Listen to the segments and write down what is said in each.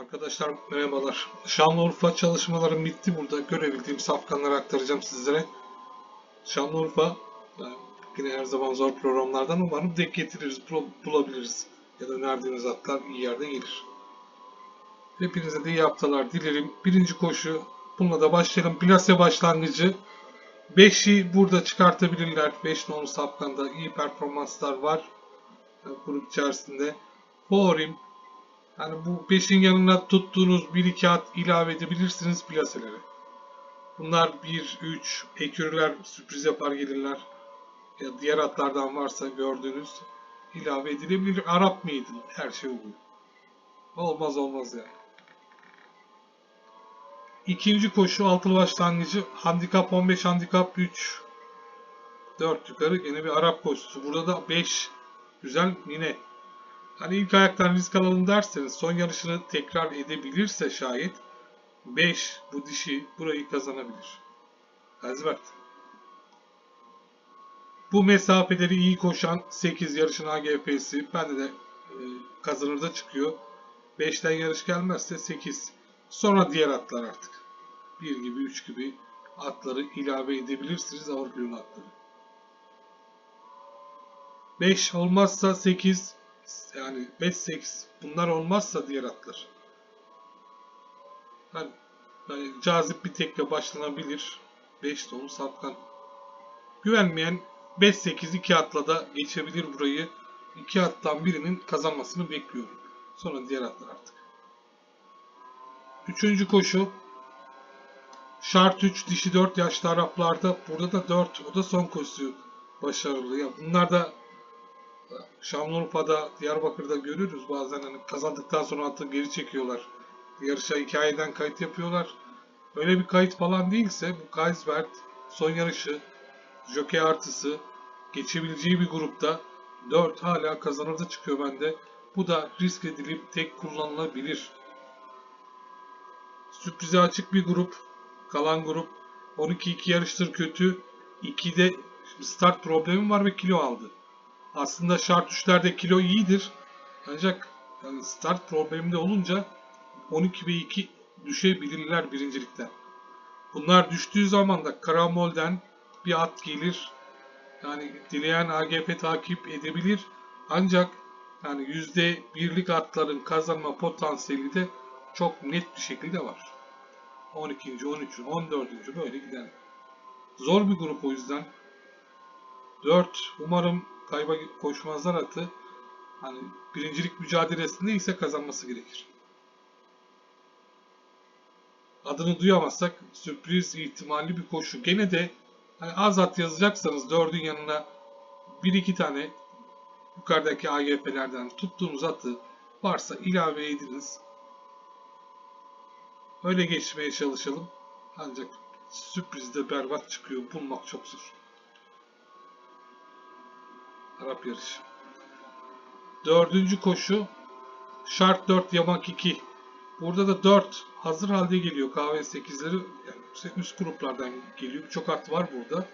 Arkadaşlar merhabalar. Şanlıurfa çalışmalarım bitti burada. Görebildiğim safkanları aktaracağım sizlere. Şanlıurfa yani yine her zaman zor programlardan umarım denk getiririz, bul- bulabiliriz. Ya da önerdiğiniz atlar iyi yerde gelir. Hepinize de iyi haftalar dilerim. Birinci koşu bununla da başlayalım. Plase başlangıcı 5'i burada çıkartabilirler. 5 nolu safkanda iyi performanslar var. Yani grup içerisinde. Forim yani bu 5'in yanına tuttuğunuz 1 kağıt ilave edebilirsiniz plaselere. Bunlar 1, 3, ekürler sürpriz yapar gelirler. Ya diğer atlardan varsa gördüğünüz ilave edilebilir. Arap mıydı? Her şey oluyor. Olmaz olmaz yani. İkinci koşu altılı başlangıcı handikap 15 handikap 3 4 yukarı yine bir Arap koşusu. Burada da 5 güzel yine Hani ilk ayaktan risk alalım derseniz son yarışını tekrar edebilirse şayet 5 bu dişi burayı kazanabilir. Hazbert. Bu mesafeleri iyi koşan 8 yarışın AGP'si bende de e, kazanır da çıkıyor. 5'ten yarış gelmezse 8. Sonra diğer atlar artık. 1 gibi 3 gibi atları ilave edebilirsiniz Avrupa'nın atları. 5 olmazsa 8 yani 5-8 bunlar olmazsa diğer atlar. Yani, yani cazip bir tekle başlanabilir. 5 dolu sapkan. Güvenmeyen 5-8 iki atla da geçebilir burayı. İki attan birinin kazanmasını bekliyorum. Sonra diğer atlar artık. Üçüncü koşu. Şart 3 dişi 4 yaşlı Araplarda. Burada da 4. O da son koşusu başarılı. Ya bunlar da Şanlıurfa'da, Diyarbakır'da görürüz bazen hani kazandıktan sonra atı geri çekiyorlar. Yarışa hikayeden kayıt yapıyorlar. Öyle bir kayıt falan değilse bu Kaisbert son yarışı jockey artısı geçebileceği bir grupta 4 hala kazanır da çıkıyor bende. Bu da risk edilip tek kullanılabilir. Sürprize açık bir grup. Kalan grup 12-2 yarıştır kötü. 2'de start problemi var ve kilo aldı. Aslında şart üçlerde kilo iyidir. Ancak yani start probleminde olunca 12 ve 2 düşebilirler birincilikten. Bunlar düştüğü zaman da Karamol'den bir at gelir. Yani dileyen AGP takip edebilir. Ancak yani yüzde birlik atların kazanma potansiyeli de çok net bir şekilde var. 12. 13. 14. böyle giden. Zor bir grup o yüzden. 4. Umarım kayba koşmazlar atı. Hani birincilik mücadelesinde ise kazanması gerekir. Adını duyamazsak sürpriz ihtimalli bir koşu. Gene de hani az at yazacaksanız dördün yanına bir iki tane yukarıdaki AGP'lerden tuttuğunuz atı varsa ilave ediniz. Öyle geçmeye çalışalım. Ancak sürprizde berbat çıkıyor. Bulmak çok zor. Arap yarışı. Dördüncü koşu şart 4 yamak 2. Burada da 4 hazır halde geliyor kahve 8'leri yani üst gruplardan geliyor. Çok at var burada.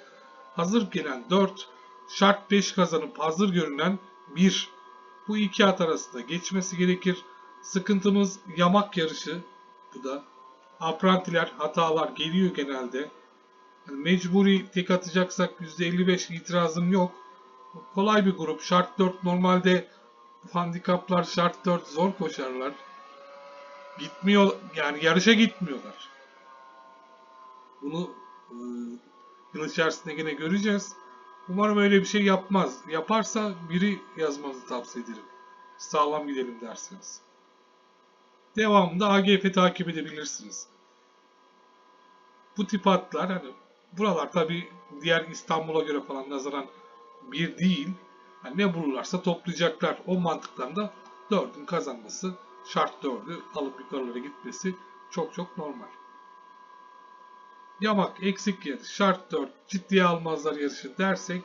Hazır gelen 4 şart 5 kazanıp hazır görünen 1. Bu iki at arasında geçmesi gerekir. Sıkıntımız yamak yarışı. Bu da aprantiler hatalar geliyor genelde. Yani mecburi tek atacaksak %55 itirazım yok kolay bir grup. Şart 4 normalde handikaplar şart 4 zor koşarlar. Gitmiyor yani yarışa gitmiyorlar. Bunu e, yıl içerisinde yine göreceğiz. Umarım öyle bir şey yapmaz. Yaparsa biri yazmanızı tavsiye ederim. Sağlam gidelim derseniz. Devamında AGF takip edebilirsiniz. Bu tip atlar hani buralar tabi diğer İstanbul'a göre falan nazaran bir değil. Yani ne bulurlarsa toplayacaklar. O mantıktan da 4'ün kazanması şart 4'ü alıp yukarılara gitmesi çok çok normal. Yamak eksik yarış şart 4 ciddiye almazlar yarışı dersek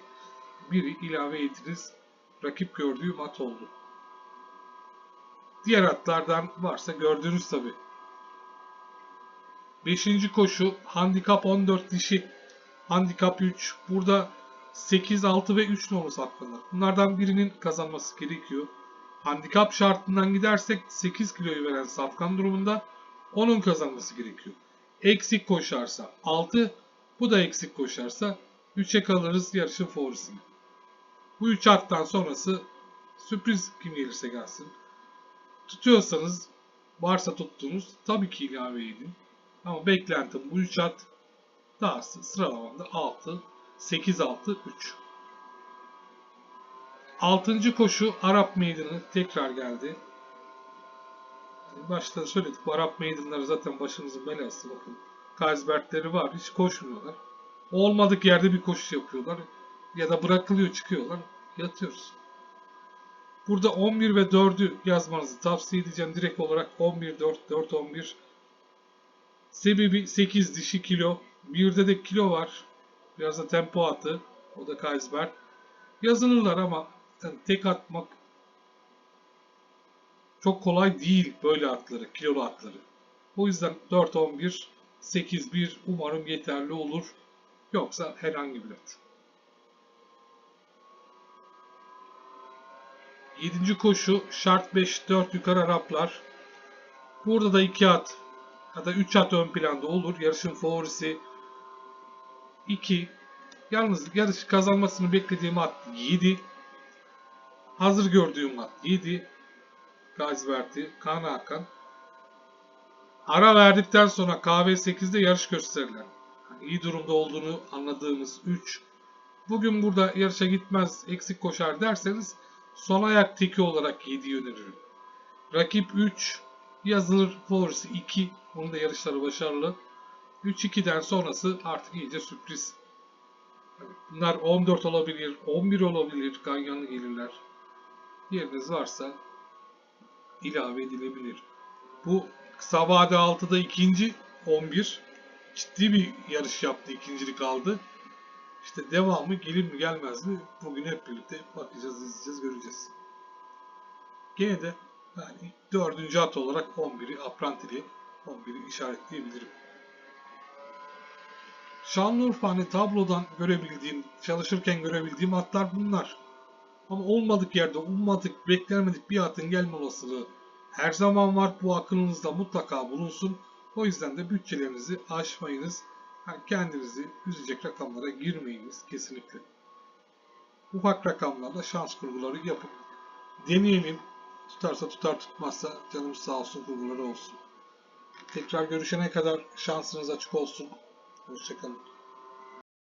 biri ilave ediniz. Rakip gördüğüm at oldu. Diğer atlardan varsa gördüğünüz tabi. 5. koşu handikap 14 dişi. Handikap 3. Burada 8, 6 ve 3 nolu safkanlar. Bunlardan birinin kazanması gerekiyor. Handikap şartından gidersek 8 kiloyu veren Safkan durumunda onun kazanması gerekiyor. Eksik koşarsa 6, bu da eksik koşarsa 3'e kalırız yarışın favorisine. Bu 3 attan sonrası sürpriz kim gelirse gelsin. Tutuyorsanız varsa tuttuğunuz tabii ki ilave edin. Ama beklentim bu 3 at daha sıralamamda 6, 8, 6, 3. Altıncı koşu Arap Meydanı tekrar geldi. Yani başta söyledik bu Arap Meydanları zaten başımızın belası bakın. Kaysbertleri var hiç koşmuyorlar. Olmadık yerde bir koşu yapıyorlar. Ya da bırakılıyor çıkıyorlar. Yatıyoruz. Burada 11 ve 4'ü yazmanızı tavsiye edeceğim. Direkt olarak 11, 4, 4, 11. Sebebi 8 dişi kilo. Birde de kilo var. Biraz da tempo atı. O da Kaysberg. Yazılırlar ama yani tek atmak çok kolay değil böyle atları, kilolu atları. O yüzden 4-11, 8-1 umarım yeterli olur. Yoksa herhangi bir at. 7. koşu şart 5-4 yukarı Araplar. Burada da 2 at ya da 3 at ön planda olur. Yarışın favorisi 2. Yalnız yarış kazanmasını beklediğim at 7. Hazır gördüğüm at 7. Gaziverti, Kaan Hakan. Ara verdikten sonra KV8'de yarış gösterilen. Yani iyi durumda olduğunu anladığımız 3. Bugün burada yarışa gitmez, eksik koşar derseniz son ayak teki olarak 7'yi öneririm. Rakip 3, yazılır favorisi 2. Bunun da yarışları başarılı. 3-2'den sonrası artık iyice sürpriz. Bunlar 14 olabilir, 11 olabilir, ganyanlı gelirler. Yeriniz varsa ilave edilebilir. Bu kısa vade 6'da ikinci 11 ciddi bir yarış yaptı, ikincilik aldı. İşte devamı gelir mi gelmez mi bugün hep birlikte bakacağız, izleyeceğiz, göreceğiz. Gene de yani dördüncü at olarak 11'i Aprantili 11'i işaretleyebilirim. Şanlıurfa hani tablodan görebildiğim, çalışırken görebildiğim atlar bunlar. Ama olmadık yerde, ummadık, beklenmedik bir atın gelme olasılığı her zaman var. Bu aklınızda mutlaka bulunsun. O yüzden de bütçelerinizi aşmayınız. Yani kendinizi üzecek rakamlara girmeyiniz kesinlikle. Ufak rakamlarla şans kurguları yapıp deneyelim. Tutarsa tutar tutmazsa canımız sağ olsun kurguları olsun. Tekrar görüşene kadar şansınız açık olsun. Hoşçakalın.